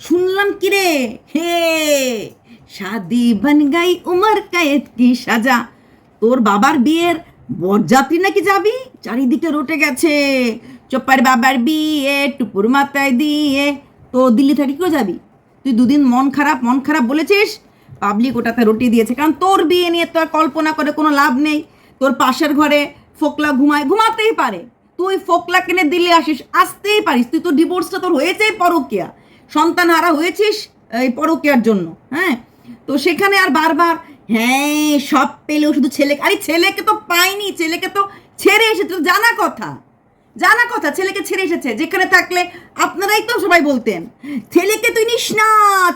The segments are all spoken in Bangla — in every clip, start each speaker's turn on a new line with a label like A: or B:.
A: শুনলাম কি রে হে, শাদি বন গাই উমর কায়েত কি সাজা। তোর বাবার বিয়ের বরযাত্রী নাকি যাবি? চারিদিকে রটে গেছে। চোপার বাবার বিয়ে, টুপুর মাথায় দিয়ে। তো দিল্লি থেকে কেউ যাবি? তুই দুদিন মন খারাপ মন খারাপ বলেছিস? পাবলিক ওটাতে রুটি দিয়েছে। কারণ তোর বিয়ে নিয়ে তো আর কল্পনা করে কোনো লাভ নেই। তোর পাশের ঘরে ফোকলা ঘুমায়, ঘুমাতেই পারে। তুই ফোকলা কিনে দিল্লি আসিস, আসতেই পারিস। তুই তো ডিভোর্সটা তোর হয়েছেই পরকিয়া। সন্তান হারা হয়েছিস এই পরকিয়ার জন্য হ্যাঁ? তো সেখানে আর বারবার হ্যাঁ সব পেলেও শুধু ছেলে আরে ছেলেকে তো পাইনি ছেলেকে তো ছেড়ে এসেছে, জানা কথা জানা কথা, ছেলেকে ছেড়ে এসেছে, যেখানে থাকলে আপনারাই তো সবাই বলতেন, ছেলেকে তুই নিস না,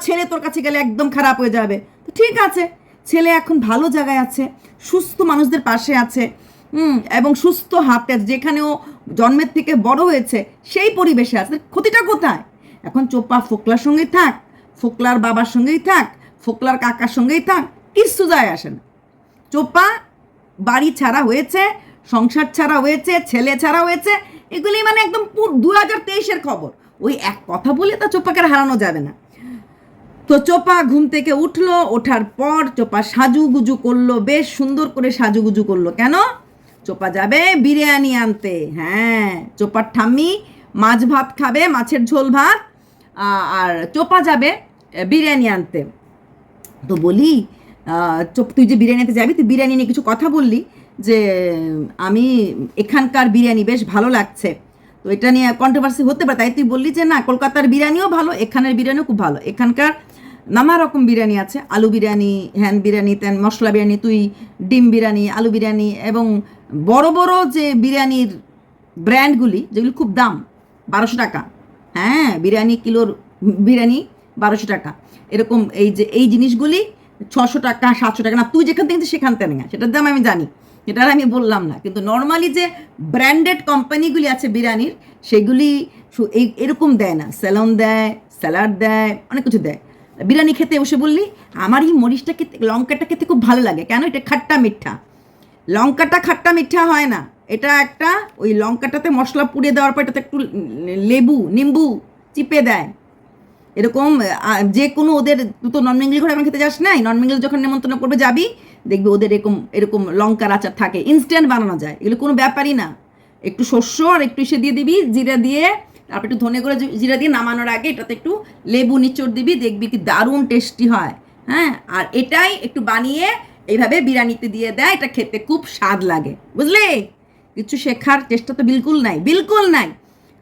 A: ছেলে তোর কাছে গেলে একদম খারাপ হয়ে যাবে। তো ঠিক আছে, ছেলে এখন ভালো জায়গায় আছে, সুস্থ মানুষদের পাশে আছে, হুম, এবং সুস্থ আছে, যেখানে ও জন্মের থেকে বড় হয়েছে, সেই পরিবেশে আছে। ক্ষতিটা কোথায়? এখন চোপা ফোকলার সঙ্গেই থাক, ফোকলার বাবার সঙ্গেই থাক, ফোকলার কাকার সঙ্গেই থাক, কিচ্ছু যায় আসে না। চোপা বাড়ি ছাড়া হয়েছে, সংসার ছাড়া হয়েছে, ছেলে ছাড়া হয়েছে, এগুলি মানে একদম দু হাজার তেইশের খবর। ওই এক কথা বলে তো চোপাকে হারানো যাবে না। তো চোপা ঘুম থেকে উঠল, ওঠার পর চোপা সাজুগুজু করল, বেশ সুন্দর করে সাজুগুজু করল। কেন? চোপা যাবে বিরিয়ানি আনতে। হ্যাঁ চোপার ঠাম্মি মাছ ভাত খাবে, মাছের ঝোল ভাত আর চোপা যাবে বিরিয়ানি আনতে। তো বলি তুই যে বিরিয়ানিতে যাবি, তুই বিরিয়ানি নিয়ে কিছু কথা বললি যে, আমি এখানকার বিরিয়ানি বেশ ভালো লাগছে। তো এটা নিয়ে কন্ট্রোভার্সি হতে পারে, তাই তুই বললি যে না, কলকাতার বিরিয়ানিও ভালো, এখানের বিরিয়ানিও খুব ভালো। এখানকার নানা রকম বিরিয়ানি আছে, আলু বিরিয়ানি, হ্যান বিরিয়ানি তেন মশলা বিরিয়ানি, তুই ডিম বিরিয়ানি, আলু বিরিয়ানি, এবং বড় বড় যে বিরিয়ানির ব্র্যান্ডগুলি যেগুলি খুব দাম, বারোশো টাকা হ্যাঁ বিরিয়ানি কিলোর বিরিয়ানি বারোশো টাকা। এরকম এই যে, এই জিনিসগুলি ছশো টাকা, সাতশো টাকা না, তুই যেখান থেকে সেখান থেকে না। সেটার দাম আমি জানি আর আমি বললাম না। কিন্তু নর্মালি যে ব্র্যান্ডেড কোম্পানিগুলি আছে বিরিয়ানির, সেগুলি এই, এরকম দেয় না। স্যালন দেয় স্যালাড দেয়, অনেক কিছু দেয়। বিরিয়ানি খেতে বসে বললি, আমার এই মরিচটা খেতে লঙ্কাটা খেতে খুব ভালো লাগে। কেন? এটা খাট্টা মিঠা। লঙ্কাটা খাট্টা মিঠা হয় না। এটা একটা, ওই লঙ্কাটাতে মশলা পুড়ে দেওয়ার পর এটাতে একটু লেবু নিম্বু চিপে দেয়। এরকম যে কোনো ওদের তো নন ঘরে এখন খেতে যাস নাই? নন যখন নেমন্তন্ন করবে যাবি, দেখবি ওদের এরকম এরকম লঙ্কার আচার থাকে। ইনস্ট্যান্ট বানানো যায়। এগুলো কোনো ব্যাপারই না। একটু শস্য আর একটু ইসে দিয়ে দিবি, জিরা দিয়ে, তারপর একটু ধনে করে জিরা দিয়ে নামানোর আগে এটাতে একটু লেবু নিচড় দিবি, দেখবি কি দারুণ টেস্টি হয়। হ্যাঁ? আর এটাই একটু বানিয়ে এইভাবে বিরিয়ানিতে দিয়ে দেয়, এটা খেতে খুব স্বাদ লাগে। বুঝলি? কিছু শেখার চেষ্টা তো বিলকুল নাই বিলকুল নাই।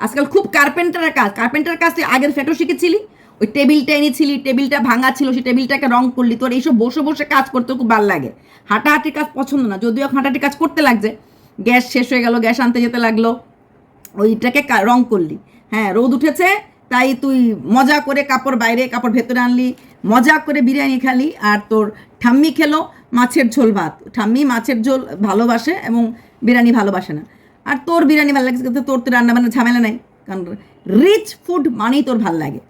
A: আজকাল খুব কার্পেন্টারের কাজ। কার্পেন্টারের কাজ তুই আগের ফ্যাটো শিখেছিলি? ওই টেবিলটা এনেছিলি, টেবিলটা ভাঙা ছিল, সেই টেবিলটাকে রং করলি। তোর এইসব বসে বসে কাজ করতে খুব ভালো লাগে। হাঁটাহাঁটির কাজ পছন্দ না, যদিও হাঁটাহাঁটি কাজ করতে লাগছে। গ্যাস শেষ হয়ে গেল, গ্যাস আনতে যেতে লাগল। ওইটাকে রং করলি। হ্যাঁ রোদ উঠেছে, তাই তুই মজা করে কাপড় বাইরে, কাপড় ভেতরে আনলি, মজা করে বিরিয়ানি খালি, আর তোর ঠাম্মি খেলো মাছের ঝোল ভাত। ঠাম্মি মাছের ঝোল ভালোবাসে এবং বিরিয়ানি ভালোবাসে না। আর তোর বিরিয়ানি ভালো লাগে কিন্তু তোর তো রান্না বান্না ঝামেলা নাই। কারণ রিচ ফুড মানেই তোর ভালো লাগে।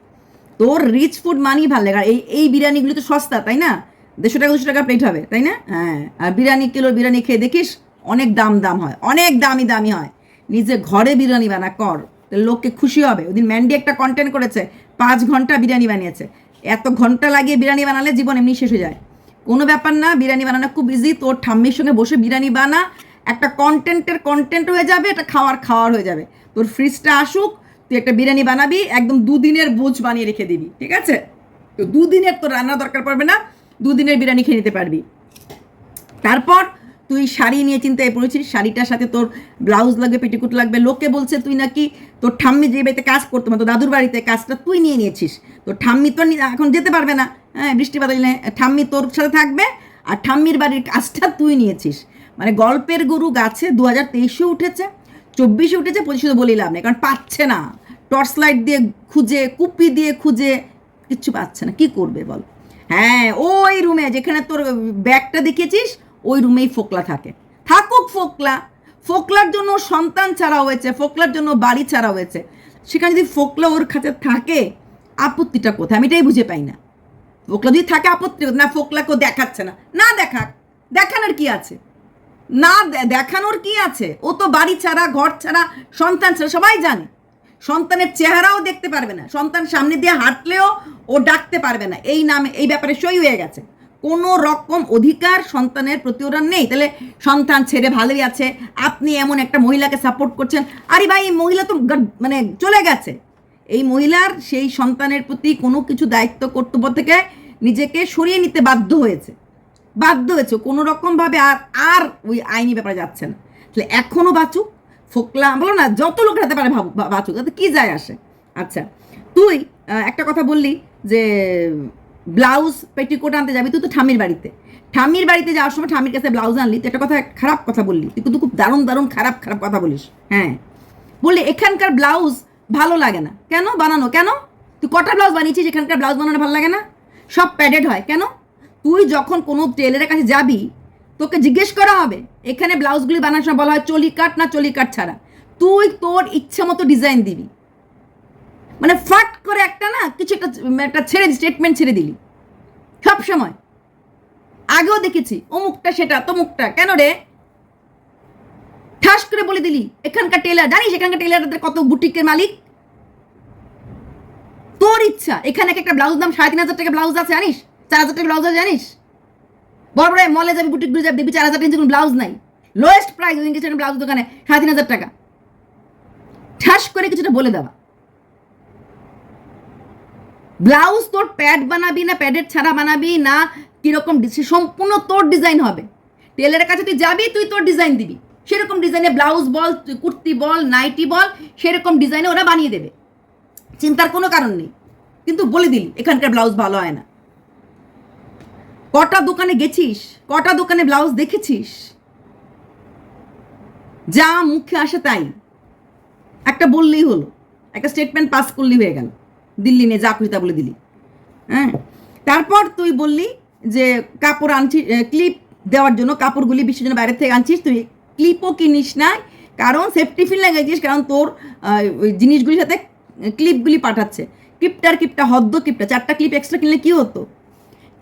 A: তোর রিচ ফুড মানেই ভালো লাগে। আর এই এই বিরিয়ানিগুলি তো সস্তা, তাই না? দেড়শো টাকা, দুশো টাকা প্লেট হবে, তাই না? হ্যাঁ। আর বিরিয়ানি কিলো বিরিয়ানি খেয়ে দেখিস, অনেক দাম দাম হয়। অনেক দামি দামি হয়। নিজে ঘরে বিরিয়ানি বানা, কর। লোককে খুশি হবে। ওদিন ম্যান্ডি একটা কন্টেন্ট করেছে, পাঁচ ঘণ্টা বিরিয়ানি বানিয়েছে। এত ঘণ্টা লাগিয়ে বিরিয়ানি বানালে জীবন এমনি শেষ হয়ে যায়। কোনো ব্যাপার না, বিরিয়ানি বানানো খুব ইজি তোর ঠাম্মির সঙ্গে বসে বিরিয়ানি বানা একটা কন্টেন্টের কন্টেন্ট হয়ে যাবে, একটা খাওয়ার খাওয়ার হয়ে যাবে। তোর ফ্রিজটা আসুক, তুই একটা বিরিয়ানি বানাবি, একদম দুদিনের বোঝ বানিয়ে রেখে দিবি, ঠিক আছে? তো দুদিনের তোর রান্না দরকার পড়বে না, দুদিনের বিরিয়ানি খেয়ে নিতে পারবি। তারপর তুই শাড়ি নিয়ে চিন্তায় পড়েছিস, শাড়িটার সাথে তোর ব্লাউজ লাগবে, পেটিকুট লাগবে, লোকে বলছে তুই নাকি তোর ঠাম্মি যে বাড়িতে কাজ করতো মানে তোর দাদুর বাড়িতে কাজটা তুই নিয়ে নিয়েছিস। তোর ঠাম্মি তো এখন যেতে পারবে না হ্যাঁ বৃষ্টি বাদল, ঠাম্মি তোর সাথে থাকবে আর ঠাম্মির বাড়ির কাজটা তুই নিয়েছিস। মানে গল্পের গরু গাছে দু হাজার তেইশে উঠেছে, চব্বিশে উঠেছে, পঁচিশে তো বলি লাভ নেই, কারণ পাচ্ছে না। টর্চ লাইট দিয়ে খুঁজে, কুপি দিয়ে খুঁজে, কিচ্ছু পাচ্ছে না। কি করবে বল? হ্যাঁ ওই রুমে যেখানে তোর ব্যাগটা দেখেছিস ওই রুমেই ফোকলা থাকে। থাকুক ফোকলা। ফোকলার জন্য সন্তান ছাড়া হয়েছে, ফোকলার জন্য বাড়ি ছাড়া হয়েছে। সেখানে যদি ফোকলা ওর কাছে থাকে, আপত্তিটা কোথায়? আমি এটাই বুঝে পাই না। ফোকলা যদি থাকে, আপত্তি? না, ফোকলাকেও দেখাচ্ছে না। না দেখাক, দেখানোর কি আছে? না দেখানোর কি আছে? ও তো বাড়ি ছাড়া, ঘর ছাড়া, সন্তান ছাড়া, সবাই জানে। সন্তানের চেহারাও দেখতে পারবে না। সন্তান সামনে দিয়ে হাঁটলেও ও ডাকতে পারবে না। এই নামে, এই ব্যাপারে সই হয়ে গেছে। কোনো রকম অধিকার সন্তানের প্রতি ওরা নেই। তাহলে সন্তান ছেড়ে ভালোই আছে। আপনি এমন একটা মহিলাকে সাপোর্ট করছেন। আরে ভাই, এই মহিলা তো মানে চলে গেছে। এই মহিলার সেই সন্তানের প্রতি কোনো কিছু দায়িত্ব কর্তব্য থেকে নিজেকে সরিয়ে নিতে বাধ্য হয়েছে। বাধ্য হয়েছে, কোনো রকমভাবে আর আর ওই আইনি ব্যাপারে যাচ্ছে না। তাহলে এখনও বাঁচুক, ফোকলা, বলো না, যত লোক হাতে পারে বাঁচুক, তাতে কী যায় আসে? আচ্ছা তুই একটা কথা বললি যে ব্লাউজ পেটিকোট আনতে যাবি, তুই তো ঠামির বাড়িতে। ঠামির বাড়িতে যাওয়ার সময় ঠামির কাছে ব্লাউজ আনলি তো একটা কথা খারাপ কথা বললি, তুই কিন্তু খুব দারুণ দারুণ, খারাপ খারাপ কথা বলিস। হ্যাঁ বললি এখানকার ব্লাউজ ভালো লাগে না। কেন বানানো? কেন? তুই কটা ব্লাউজ বানিয়েছিস, এখানকার ব্লাউজ বানানো ভালো লাগে না? সব প্যাডেড হয়। কেন? তুই যখন কোনো টেলারের কাছে যাবি, তোকে জিজ্ঞেস করা হবে, এখানে ব্লাউজগুলি বানানোর সময় বলা হয় চলি কাট না চলি কাট ছাড়া। তুই তোর ইচ্ছা মতো ডিজাইন দিবি। মানে ফাট করে একটা না, কিছু একটা একটা ছেড়ে স্টেটমেন্ট ছেড়ে দিলি। সব সময়। আগেও দেখেছি, অমুকটা সেটা, তমুকটা। কেন রে? ঠাস করে বলে দিলি, এখানকার টেলার জানিস এখানকার টেলারদের কত বুটিকের মালিক? তোর ইচ্ছা, এখানে একটা ব্লাউজ দাম সাড়ে তিন হাজার টাকা ব্লাউজ আছে, জানিস? চার হাজার টাকা ব্লাউজ আছে জানিস? বড় বড় মলে যাবি বুটিকগুলো যাবি, দেখবি চার হাজার টাকা ব্লাউজ নাই। লোয়েস্ট প্রাইস ওই কিছু ব্লাউজ দোকানে সাড়ে তিন হাজার টাকা। ঠাস করে কিছুটা বলে দেওয়া। ব্লাউজ তোর প্যাড বানাবি না প্যাডের ছাড়া বানাবি না, কীরকম সম্পূর্ণ তোর ডিজাইন হবে। টেলারের কাছে তুই যাবি, তুই তোর ডিজাইন দিবি। সেরকম ডিজাইনে ব্লাউজ বল, কুর্তি বল নাইটি বল, সেরকম ডিজাইনে ওরা বানিয়ে দেবে। চিন্তার কোনো কারণ নেই। কিন্তু বলে দিলি, এখানকার ব্লাউজ ভালো হয় না। কটা দোকানে গেছিস? কটা দোকানে ব্লাউজ দেখেছিস? যা মুখে আসে তাই। একটা বললেই হলো। একটা স্টেটমেন্ট পাস করলি হয়ে গেল। দিল্লি নিয়ে যা খুশি তা বলে দিলি। হ্যাঁ? তারপর তুই বললি যে কাপড় আনছিস ক্লিপ দেওয়ার জন্য কাপড়গুলি বিশ্বের জন্য বাইরে থেকে আনছিস। তুই ক্লিপও কিনিস না কারণ সেফটি ফিল লাগাইছিস কারণ তোর ওই জিনিসগুলির সাথে ক্লিপগুলি পাঠাচ্ছে। ক্লিপটার ক্লিপটা হদ্দ ক্লিপটা চারটা ক্লিপ এক্সট্রা কিনলে কী হতো?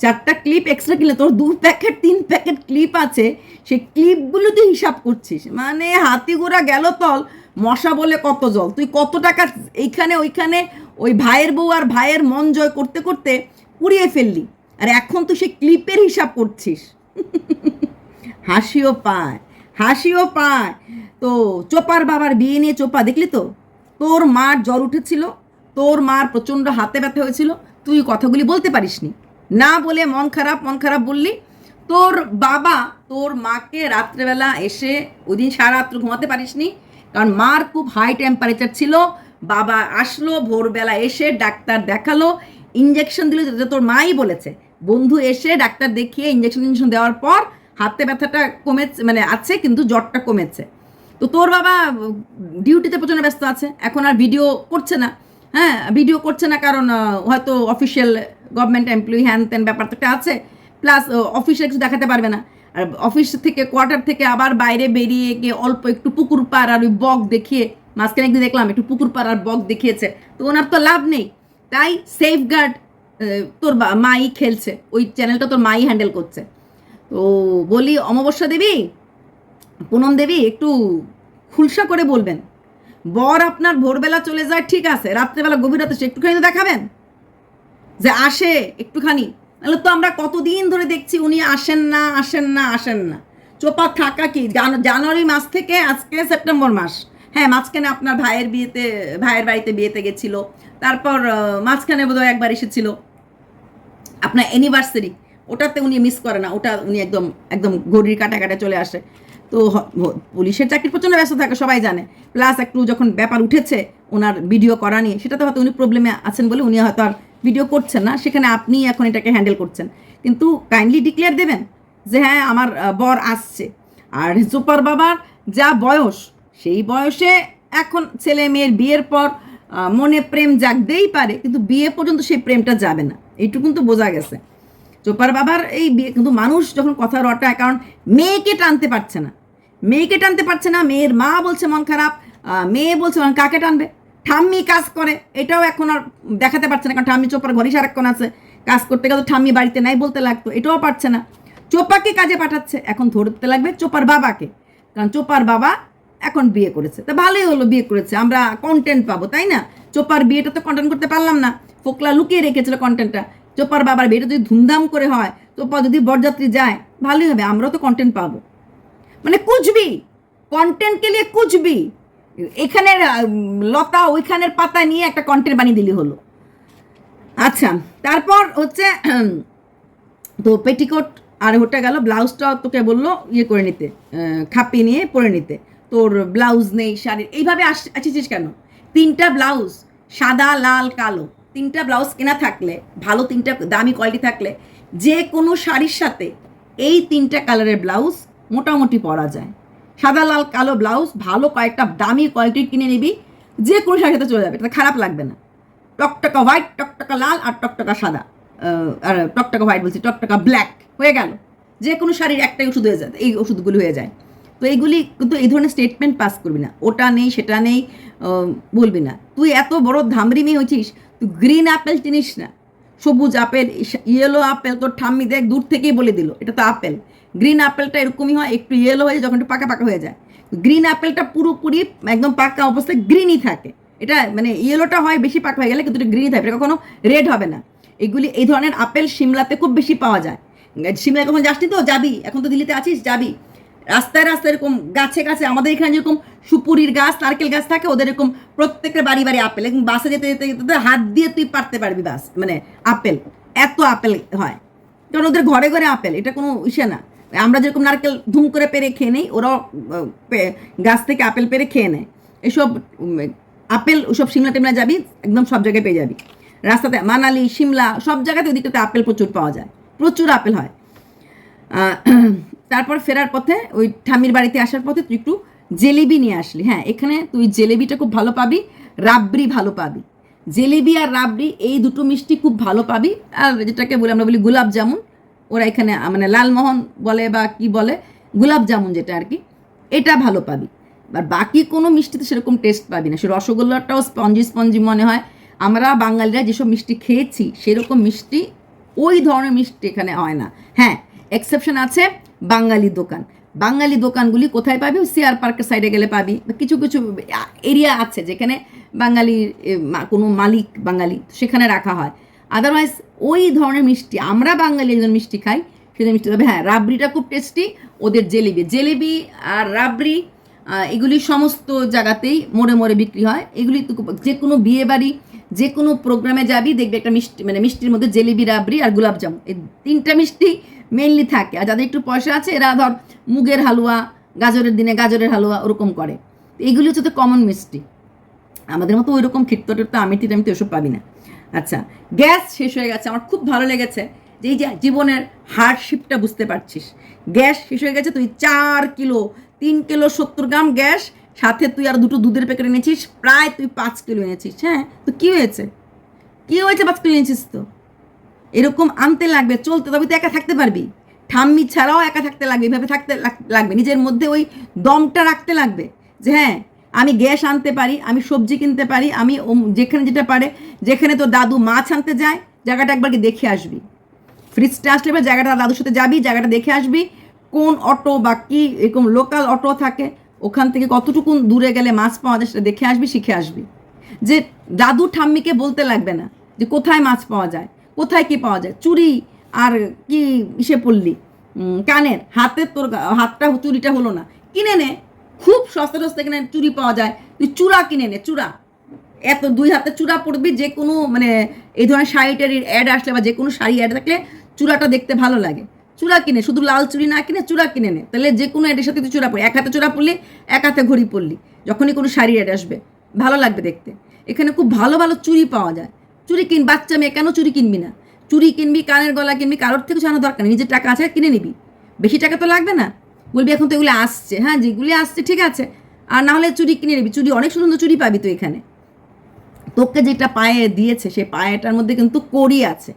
A: চারটা ক্লিপ এক্সট্রা কিনলে, তোর দু প্যাকেট তিন প্যাকেট ক্লিপ আছে, সেই ক্লিপগুলো তুই হিসাব করছিস। মানে হাতি গোড়া গেল তল, মশা বলে কত জল। তুই কত টাকা এইখানে, ওইখানে, ওই ভাইয়ের বউ আর ভাইয়ের মন জয় করতে করতে পুড়িয়ে ফেললি। আর এখন তুই সেই ক্লিপের হিসাব করছিস। হাসিও পায় হাসিও পায়। তো চোপার বাবার বিয়ে নিয়ে চোপা, দেখলি তো? তোর মার জ্বর উঠেছিল, তোর মার প্রচণ্ড হাতে ব্যথা হয়েছিল, তুই কথাগুলি বলতে পারিসনি। না বলে মন খারাপ মন খারাপ বললি? তোর বাবা তোর মাকে রাত্রেবেলা এসে ওই দিন সারা রাত্র ঘুমাতে পারিসনি? কারণ মার খুব হাই টেম্পারেচার ছিল। বাবা আসলো, ভোরবেলা এসে ডাক্তার দেখাল ইঞ্জেকশন দিল যেটা তোর মাই বলেছে। বন্ধু এসে ডাক্তার দেখিয়ে ইঞ্জেকশন ইঞ্জেকশন দেওয়ার পর হাতে ব্যথাটা কমেছে মানে আছে কিন্তু জ্বরটা কমেছে। তো তোর বাবা ডিউটিতে প্রচণ্ড ব্যস্ত আছে। এখন আর ভিডিও করছে না। হ্যাঁ ভিডিও করছে না কারণ হয়তো অফিসিয়াল গভর্নমেন্ট এমপ্লয়ি হ্যান ত্যান ব্যাপার তো একটা আছে প্লাস অফিসে কিছু দেখাতে পারবে না। আর অফিস থেকে কোয়ার্টার থেকে আবার বাইরে বেরিয়ে গিয়ে অল্প একটু পুকুর পাড় আর ওই বক দেখিয়ে, মাঝখানে একদিন দেখলাম একটু পুকুর পাড় আর বক দেখিয়েছে, তো ওনার তো লাভ নেই। তাই সেফ গার্ড তোর মাই খেলছে, ওই চ্যানেলটা তোর মাই হ্যান্ডেল করছে। তো বলি, অমাবস্যা দেবী, পুনম দেবী, একটু খুলসা করে বলবেন। বর আপনার ভোরবেলা চলে যায়, ঠিক আছে, রাত্রেবেলা গভীর রাতে সে একটুখানি দেখাবেন। যে আসে একটুখানি। নাহলে তো আমরা কতদিন ধরে দেখছি উনি আসেন না আসেন না আসেন না। চোপা থাকা কি? জানুয়ারি মাস থেকে আজকে সেপ্টেম্বর মাস। হ্যাঁ মাঝখানে আপনার ভাইয়ের বিয়েতে, ভাইয়ের বাড়িতে বিয়েতে গেছিল। তারপর মাঝখানে বোধহয় একবার এসেছিল। আপনার অ্যানিভার্সারি ওটাতে উনি মিস করে না। ওটা উনি একদম একদম ঘড়ির কাটা কাটা চলে আসে। তো পুলিশের চাকরি প্রচণ্ড ব্যস্ত থাকে, সবাই জানে। প্লাস একটু যখন ব্যাপার উঠেছে, ওনার ভিডিও করা নিয়ে, সেটাতে হয়তো উনি প্রবলেমে আছেন বলে উনি হয়তো আর ভিডিও করছেন না, সেখানে আপনি এখন এটাকে হ্যান্ডেল করছেন। কিন্তু কাইন্ডলি ডিক্লেয়ার দেবেন যে হ্যাঁ আমার বর আসছে। আর সুপার বাবার যা বয়স, সেই বয়সে এখন ছেলে মেয়ের বিয়ের পর মনে প্রেম জাগতেই পারে, কিন্তু বিয়ে পর্যন্ত সেই প্রেমটা যাবে না। এইটুকুন তো বোঝা গেছে। চোপার বাবার এই বিয়ে, কিন্তু মানুষ যখন কথা রটায় কারণ মেয়েকে টানতে পারছে না। মেয়েকে টানতে পারছে না, মেয়ের মা বলছে মন খারাপ মেয়ে বলছে কাকে টানবে? ঠাম্মি কাজ করে, এটাও এখন আর দেখাতে পারছে না, কারণ ঠাম্মি চোপার ঘরে সারাক্ষণ আছে, কাজ করতে গেলে ঠাম্মি বাড়িতে নাই বলতে লাগতো, এটাও পারছে না। চোপাকে কাজে পাঠাচ্ছে, এখন ধরতে লাগবে চোপার বাবাকে, কারণ চোপার বাবা এখন বিয়ে করেছে। তা ভালোই হলো বিয়ে করেছে, আমরা কন্টেন্ট পাবো, তাই না? চোপার বিয়েটা তো কন্টেন্ট করতে পারলাম না, ফোকলা লুকিয়ে রেখেছিল কন্টেন্টটা চোপার বাবার বিয়েটা যদি ধুমধাম করে হয়, চোপা যদি বরযাত্রী যায়, ভালোই হবে, আমরাও তো কন্টেন্ট পাবো। মানে কুচবি কন্টেন্ট কে লিয়ে কুচবি এখানের লতা ওইখানের পাতা নিয়ে একটা কন্টেন্ট বানিয়ে দিলি হলো। আচ্ছা তারপর হচ্ছে তো পেটিকোট আর ওটা গেল ব্লাউজটা তোকে বলল ইয়ে করে নিতে খাপিয়ে নিয়ে পরে নিতে। তোর ব্লাউজ নেই, শাড়ির, এইভাবে আস আসিছিস কেন? তিনটা ব্লাউজ সাদা, লাল, কালো, তিনটা ব্লাউজ কেনা থাকলে, ভালো তিনটা দামি কোয়ালিটি থাকলে, যে কোনো শাড়ির সাথে এই তিনটা কালারের ব্লাউজ মোটামুটি পরা যায়। সাদা, লাল, কালো ব্লাউজ, ভালো কয়েকটা দামি কোয়ালিটির কিনে নিবি, যে কোনো শাড়ির সাথে চলে যাবে, তাতে খারাপ লাগবে না। টকটকা হোয়াইট টকটকা লাল আর টকটকা সাদা। আর টকটকা হোয়াইট বলছি, টকটকা ব্ল্যাক হয়ে গেল। যে কোনো শাড়ির একটাই ওষুধ হয়ে যায়, এই ওষুধগুলি হয়ে যায়। তো এইগুলি কিন্তু এই ধরনের স্টেটমেন্ট পাস করবি না। ওটা নেই, সেটা নেই বলবি না। তুই এত বড় ধামরি মেয়ে হয়েছিস, তুই গ্রিন অ্যাপেল চিনিস না। সবুজ আপেল ইয়েলো আপেল তোর ঠাম্মি দেখ দূর থেকেই বলে দিল, এটা তো আপেল। গ্রিন আপেলটা এরকমই হয়, একটু ইয়েলো হয়ে যখন একটু পাকা পাকা হয়ে যায়। গ্রিন আপেলটা পুরোপুরি একদম পাকা অবস্থায় গ্রিনই থাকে। এটা মানে ইয়েলোটা হয়, বেশি পাকা হয়ে গেলে কিন্তু এটা গ্রিনই থাকে, এটা কখনো রেড হবে না। এগুলি, এই ধরনের আপেল সিমলাতে খুব বেশি পাওয়া যায়। সিমলায় কখন যাসনি তো? যাবি? এখন তো দিল্লিতে আছিস? যাবি? রাস্তায় রাস্তায় এরকম, গাছে গাছে, আমাদের এখানে যেরকম সুপুরির গাছ, নারকেল গাছ থাকে, ওদের এরকম প্রত্যেকের বাড়ি বাড়ি আপেল। এবং বাসে যেতে যেতে যেতে হাত দিয়ে তুই পারতে পারবি বাস মানে আপেল, এত আপেল হয়। কারণ ওদের ঘরে ঘরে আপেল, এটা কোনো ইসে না। আমরা যেরকম নারকেল ধুম করে পেরে খেয়ে নেই, ওরাও গাছ থেকে আপেল পেরে খেয়ে নেয়। এসব আপেল, ওসব সিমলা টিমলা যাবি, একদম সব জায়গায় পেয়ে যাবি। রাস্তাতে মানালি, সিমলা, সব জায়গাতে ওদিকটাতে আপেল প্রচুর পাওয়া যায়, প্রচুর আপেল হয়। তারপর ফেরার পথে, ওই ঠামির বাড়িতে আসার পথে তুই একটু জেলেবি নিয়ে আসলি। হ্যাঁ এখানে তুই জেলেবিটা খুব ভালো পাবি, রাবড়ি ভালো পাবি। জেলেবি আর রাবড়ি, এই দুটো মিষ্টি খুব ভালো পাবি। আর যেটাকে বলি আমরা বলি গোলাপ জামুন, ওরা এখানে মানে লালমোহন বলে বা কি বলে, গোলাপ জামুন যেটা আর কি, এটা ভালো পাবি। আর বাকি কোনো মিষ্টিতে সেরকম টেস্ট পাবি না। সে রসগোল্লাটাও স্পঞ্জি স্পঞ্জি মনে হয়। আমরা বাঙালিরা যেসব মিষ্টি খেয়েছি, সেরকম মিষ্টি ওই ধরনের মিষ্টি এখানে হয় না। হ্যাঁ এক্সেপশন আছে বাঙালি দোকান। বাঙালি দোকানগুলি কোথায় পাবি? সিআর পার্কের সাইডে গেলে পাবি। কিছু কিছু এরিয়া আছে যেখানে বাঙালি কোনো মালিক বাঙালি সেখানে রাখা হয়। আদারওয়াইজ ওই ধরনের মিষ্টি, আমরা বাঙালি একজন মিষ্টি খাই সেটা মিষ্টি। তবে হ্যাঁ রাবড়িটা খুব টেস্টি ওদের জেলেবি। জেলেবি আর রাবড়ি এগুলি সমস্ত জায়গাতেই মোড়ে মোড়ে বিক্রি হয়। এগুলি যে কোনো বিয়ে বাড়ি যে কোনো প্রোগ্রামে যাবি, দেখবি একটা মিষ্টি মানে মিষ্টির মধ্যে জেলেবি রাবড়ি আর গোলাপজামুন। এই তিনটা মিষ্টি মেনলি থাকে। আর যাদের একটু পয়সা আছে, এরা ধর মুগের হালুয়া, গাজরের দিনে গাজরের হালুয়া ওরকম করে। এইগুলি হচ্ছে তো কমন মিষ্টি। আমাদের মতো ওই রকম খিট্টটের তো আমি আমি তো ওসব পাবি না। আচ্ছা গ্যাস শেষ হয়ে গেছে। আমার খুব ভালো লেগেছে যে এই যে জীবনের হার্ডশিপটা বুঝতে পারছিস। গ্যাস শেষ হয়ে গেছে, তুই চার কিলো, তিন কিলো সত্তর গ্রাম গ্যাস সাথে তুই আর দুটো দুধের প্যাকেট এনেছিস, প্রায় তুই পাঁচ কিলো এনেছিস হ্যাঁ? তো কী হয়েছে? কী হয়েছে পাঁচ কিলো এনেছিস তো? এরকম আনতে লাগবে, চলতে তবে তুই একা থাকতে পারবি। ঠাম্মি ছাড়াও একা থাকতে লাগবে, এভাবে থাকতে লাগ- লাগবে, নিজের মধ্যে ওই দমটা রাখতে লাগবে যে হ্যাঁ আমি গ্যাস আনতে পারি, আমি সবজি কিনতে পারি, আমি যেখানে যেটা পারে, যেখানে তোর দাদু মাছ আনতে যায়, জায়গাটা একবার দেখে আসবি। ফ্রিজটা আসলে এবার জায়গাটা দাদুর সাথে যাবি, জায়গাটা দেখে আসবি, কোন অটো বা কী, এরকম লোকাল অটো থাকে ওখান থেকে কতটুকু দূরে গেলে মাছ পাওয়া যায় সেটা দেখে আসবি, শিখে আসবি। যে দাদু ঠাম্মিকে বলতে লাগবে না যে কোথায় মাছ পাওয়া যায়, কোথায় কি পাওয়া যায় চুড়ি আর কি ইসে পড়লি কানের হাতের তোর হাতটা, চুরিটা হলো না। কিনে নে, খুব সস্তা সস্তা কিনে চুরি পাওয়া যায়। তুই চূড়া কিনে নে, চূড়া। এত দুই হাতে চূড়া পড়বি যে কোনো মানে এই ধরনের শাড়ি টাড়ির অ্যাড আসলে বা যে কোনো শাড়ি অ্যাড থাকলে চূড়াটা দেখতে ভালো লাগে। চূড়া কিনে, শুধু লাল চুড়ি না কিনে চূড়া কিনে নে। তাহলে যে কোনো অ্যাডের সাথে তুই চূড়া পড়ি এক হাতে চূড়া পড়লি, এক হাতে ঘড়ি পড়লি। যখনই কোনো শাড়ি অ্যাড আসবে। ভালো লাগবে দেখতে। এখানে খুব ভালো ভালো চুড়ি পাওয়া যায়। চুড়ি কিন, বাচ্চা মেয়ে, কেন চুড়ি কিনবি না? চুড়ি কিনবি, কানের গলা কিনবি, কারোর থেকে জানা দরকার নেই। নিজের টাকা আছে, কিনে নিবি। বেশি টাকা তো লাগবে না। বলবি, এখন তো এগুলো আসছে। হ্যাঁ যেগুলি আসছে, ঠিক আছে। আর না হলে চুড়ি কিনে নিবি। চুড়ি, অনেক সুন্দর চুড়ি পাবি তো এখানে। তোকে যেটা পায়ে দিয়েছে সেই পায়েটার মধ্যে কিন্তু কড়ি আছে।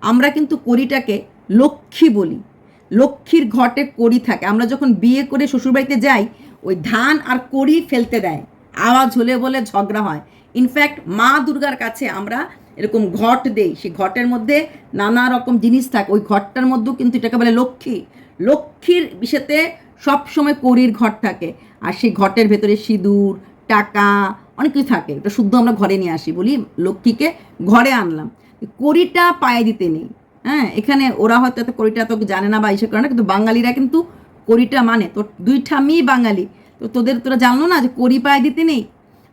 A: আমরা কিন্তু কড়িটাকে লক্ষ্মী বলি। লক্ষ্মীর ঘটে কড়ি থাকে। আমরা যখন বিয়ে করে শ্বশুরবাড়িতে যাই, ওই ধান আর কড়ি ফেলতে দেয়। আওয়াজ হলে বলে ঝগড়া হয়। ইনফ্যাক্ট মা দুর্গার কাছে আমরা এরকম ঘট দেই। সেই ঘটের মধ্যে নানা রকম জিনিস থাকে। ওই ঘরটার মধ্যেও কিন্তু এটাকে বলে লক্ষ্মী। লক্ষ্মীর বিষয়তে সব সময় করির ঘর থাকে। আর সেই ঘটের ভেতরে সিঁদুর, টাকা, অনেক কিছু থাকে। এটা শুদ্ধ আমরা ঘরে নিয়ে আসি বলি। লক্ষ্মীকে ঘরে আনলাম। করিটা পায়ে দিতে নেই। হ্যাঁ এখানে ওরা হয়তো এত করিটা তো জানে না বা ইসে করে না কিন্তু বাঙালিরা কিন্তু করিটা মানে। তোর দুই ঠাম্মিই বাঙালি। তো তোদের তোরা জানলো না যে করি পায়ে দিতে নেই?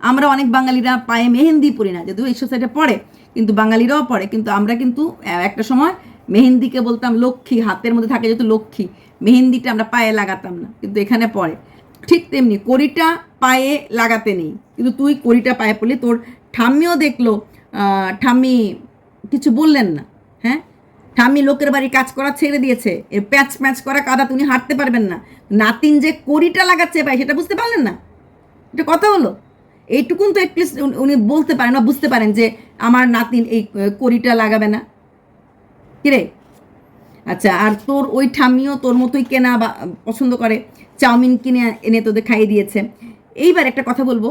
A: আমরা অনেক বাঙালিরা পায়ে মেহেন্দি পড়ি না, যদিও এই সোসাইটে পড়ে, কিন্তু বাঙালিরাও পড়ে। কিন্তু আমরা কিন্তু একটা সময় মেহেন্দিকে বলতাম লক্ষ্মী, হাতের মধ্যে থাকে যেহেতু লক্ষ্মী, মেহেন্দিটা আমরা পায়ে লাগাতাম না, কিন্তু এখানে পড়ে। ঠিক তেমনি কড়িটা পায়ে লাগাতে নেই, কিন্তু তুই কড়িটা পায়ে পড়লি, তোর ঠাম্মিও দেখল ঠাম্মি কিছু বললেন না হ্যাঁ? ঠাম্মি লোকের বাড়ি কাজ করা ছেড়ে দিয়েছে। এর প্যাচ প্যাচ করা কাদা তুমি হাঁটতে পারবেন না। নাতিন যে কড়িটা লাগাচ্ছে ভাই, সেটা বুঝতে পারলেন না? এটা কথা হলো? এইটুকুন তো অ্যাটলিস্ট উনি বলতে পারেন বা বুঝতে পারেন যে আমার নাতিন এই কড়িটা লাগাবে না। কিরে আচ্ছা আর তোর ওই ঠাম্মিও তোর মতোই কেনা বা, পছন্দ করে, চাউমিন কিনে এনে তোদের খাইয়ে দিয়েছে। এইবার একটা কথা বলব,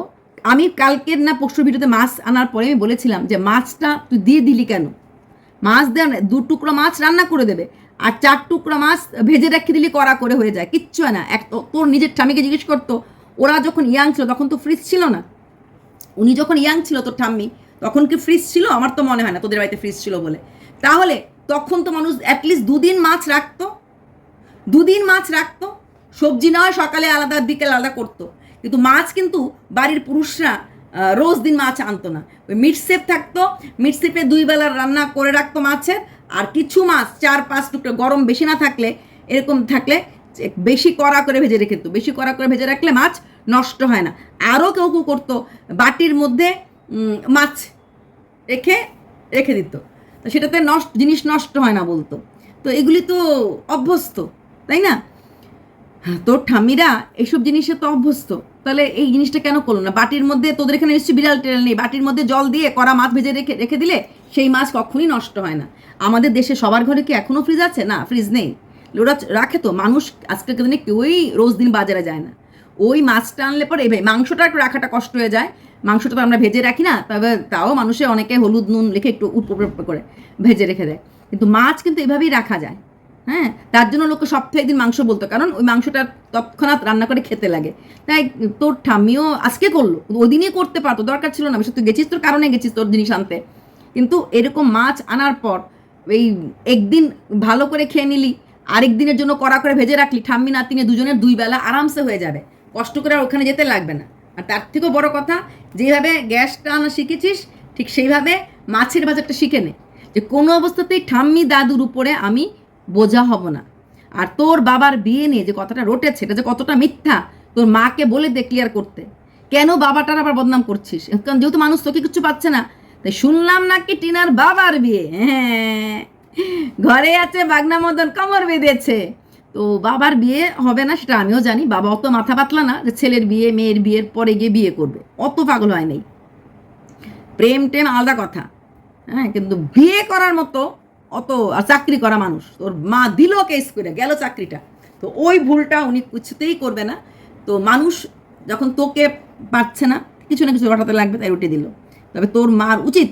A: আমি কালকের না পরশু ভিডিওতে মাছ আনার পরে আমি বলেছিলাম যে মাছটা তুই দিয়ে দিলি কেন? মাছ দেয় না দু টুকরো মাছ রান্না করে দেবে। আর চার টুকরো মাছ ভেজে রেখে দিলে কড়া করে হয়ে যায়। কিচ্ছু না। এক তোর নিজের ঠামিকে জিজ্ঞেস করতো, ওরা যখন ইয়াং ছিল, তখন তো ফ্রিজ ছিল না। উনি যখন ইয়াং ছিল তোর ঠাম্মি, তখন কি ফ্রিজ ছিল? আমার তো মনে হয় না, তোদের বাড়িতে ফ্রিজ ছিল বলে। তাহলে তখন তো মানুষ অ্যাটলিস্ট দুদিন মাছ রাখতো। দুদিন মাছ রাখতো। সবজি না হয় সকালে আলাদা বিকেল আলাদা করতো। কিন্তু মাছ কিন্তু বাড়ির পুরুষরা রোজ দিন মাছ আনতো না। ওই মিটসেপ থাকতো মিটসেপে দুই বেলা রান্না করে রাখতো মাছের আর কিছু মাছ চার পাঁচ টুকরো গরম বেশি না থাকলে এরকম থাকলে বেশি কড়া করে ভেজে রেখে দিত। বেশি কড়া করে ভেজে রাখলে মাছ নষ্ট হয় না। আরও কেউ কেউ করতো বাটির মধ্যে মাছ রেখে রেখে দিত। তো সেটাতে নষ্ট জিনিস নষ্ট হয় না বলতো। তো এগুলি তো অভ্যস্ত তাই না? হ্যাঁ, তোর ঠাম্মিরা এইসব জিনিসে তো অভ্যস্ত। তাহলে এই জিনিসটা কেন করল না? বাটির মধ্যে তোদের এখানে নিশ্চয়ই বিড়াল টেরাল নেই। বাটির মধ্যে জল দিয়ে কড়া মাছ ভেজে রেখে রেখে দিলে সেই মাছ কখনই নষ্ট হয় না। আমাদের দেশে সবার ঘরে কি এখনও ফ্রিজ আছে? না ফ্রিজ নেই। ওরা রাখে তো। মানুষ আজকের দিনে কেউই রোজ দিন বাজারে যায় না। ওই মাছটা আনলে পরে এই ভাই, মাংসটা একটু রাখাটা কষ্ট হয়ে যায়। মাংসটা তো আমরা ভেজে রাখি না, তবে তাও মানুষে অনেকে হলুদ নুন রেখে একটু উপর করে ভেজে রেখে দেয়। কিন্তু মাছ কিন্তু এভাবেই রাখা যায়। হ্যাঁ? তার জন্য লোকে সপ্তাহে একদিন মাংস বলতো, কারণ ওই মাংসটা তৎক্ষণাৎ রান্না করে খেতে লাগে। তাই তোর ঠাম্মিও আজকে করল, ওই দিনই করতে পারতো, দরকার ছিল না তুই গেছিস, তোর কারণে গেছিস তোর জিনিস আনতে। কিন্তু এরকম মাছ আনার পর, এই একদিন ভালো করে খেয়ে নিলি, আরেক দিনের জন্য কড়া করে ভেজে রাখলি, ঠাম্মি নাতিনে দুজনের দুই বেলা আরামসে হয়ে যাবে, কষ্ট করে আর ওখানে যেতে লাগবে না। আর তার থেকেও বড় কথা, যেভাবে গ্যাসটা আনা শিখেছিস, ঠিক সেইভাবে মাছের বাজারটা শিখে নে, যে কোনো অবস্থাতেই ঠাম্মি দাদুর উপরে আমি বোঝা হব না। আর তোর বাবার বিয়ে নিয়ে যে কথাটা রটেছে, এটা যে কতটা মিথ্যা, তোর মাকে বলে দে ক্লিয়ার করতে। কেন বাবাটার আবার বদনাম করছিস? কারণ যেহেতু মানুষ তোকে কিছু পাচ্ছে না, তাই শুনলাম নাকি টিনার বাবার বিয়ে? হ্যাঁ। ঘরে আছে বাগনা মদন, কমর বেঁধেছে। তো বাবার বিয়ে হবে না সেটা আমিও জানি, বাবা অত মাথা পাতলা না যে ছেলের বিয়ে, মেয়ের বিয়ের পরে গিয়ে বিয়ে করবে। অত পাগল হয় নাই। প্রেম টেম আলাদা কথা। হ্যাঁ কিন্তু বিয়ে করার মতো অত, আর চাকরি করা মানুষ। তোর মা দিল কেস করে, গেল চাকরিটা। তো ওই ভুলটা উনি কিছুতেই করবে না। তো মানুষ যখন তোকে পাচ্ছে না, কিছু না কিছু ঘটাতে লাগবে, তাই উঠে দিল। তবে তোর মার উচিত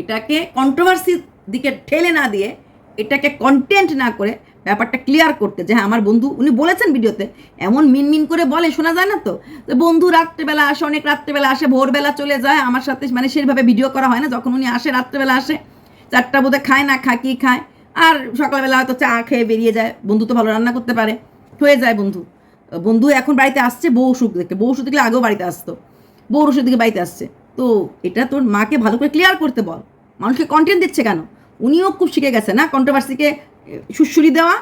A: এটাকে কন্ট্রোভার্সির দিকে ঠেলে না দিয়ে, এটাকে কন্টেন্ট না করে ব্যাপারটা ক্লিয়ার করতে। যে হ্যাঁ আমার বন্ধু, উনি বলেছেন ভিডিওতে, এমন মিন মিন করে বলে, শোনা যায় না তো? যে বন্ধু রাত্রেবেলা আসে, অনেক রাত্রেবেলা আসে, ভোরবেলা চলে যায়, আমার সাথে মানে সেইভাবে ভিডিও করা হয় না, যখন উনি আসে, রাত্রেবেলা আসে চারটা বোধে খায় না, খায়, কি খায়? আর সকালবেলা হয়তো চা খেয়ে বেরিয়ে যায়। বন্ধু তো ভালো রান্না করতে পারে। হয়ে যায় বন্ধু। বন্ধু এখন বাড়িতে আসছে, বউ অসুখ দেখে বউ অসুখ দেখলে আগেও বাড়িতে আসতো। বউ অসুখ দিকে বাড়িতে আসছে। তো এটা তোর মাকে ভালো করে ক্লিয়ার করতে বল। মানুষকে কন্টেন্ট দিচ্ছে কেন? উনিও খুব শিখে গেছে না? কন্ট্রোভার্সিকে সুশ্রুরি দেওয়া?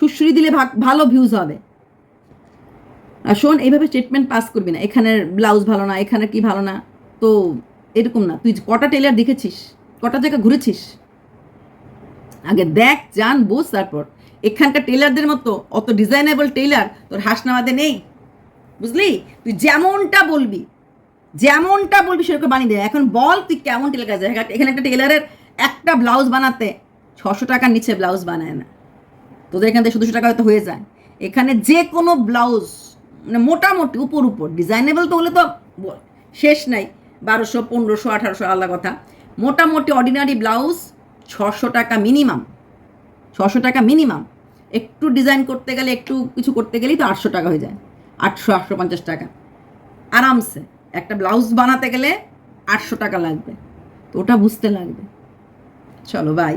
A: সুশ্রুরি দিলে ভালো ভিউজ হবে। আর শোন, এইভাবে স্টেটমেন্ট পাস করবি না। এখানের ব্লাউজ ভালো না এখানে কি ভালো না? তো এরকম না। তুই কটা টেলার দেখেছিস? কটা জায়গা ঘুরেছিস? আগে দেখ, জান, বুঝ, তারপর। এখানকার টেলারদের মতো, অত ডিজাইনেবল টেলার তোর হাসনাবাদে নেই। বুঝলি? তুই যেমনটা বলবি যেমনটা বলবি সেরকম বানিয়ে দেবে এখন বল, তুই কেমন টেলার কাজ এখানে একটা টেলারের একটা ব্লাউজ বানাতে ছশো টাকার নিচে ব্লাউজ বানায় না। তোদের এখান থেকে দুশো টাকা হয়তো হয়ে যায়। এখানে যে কোনো ব্লাউজ মানে মোটামুটি উপর উপর। ডিজাইনেবল তো হলে তো শেষ নাই। বারোশো, পনেরোশো, আঠারোশো, আলাদা কথা। মোটামুটি অর্ডিনারি ব্লাউজ ছশো টাকা মিনিমাম ছশো টাকা মিনিমাম একটু ডিজাইন করতে গেলে, একটু কিছু করতে গেলেই তো আটশো টাকা হয়ে যায়। আটশো আটশো পঞ্চাশ টাকা। আরামসে একটা ব্লাউজ বানাতে গেলে আটশো টাকা লাগবে। তো ওটা বুঝতে লাগবে। চলো বাই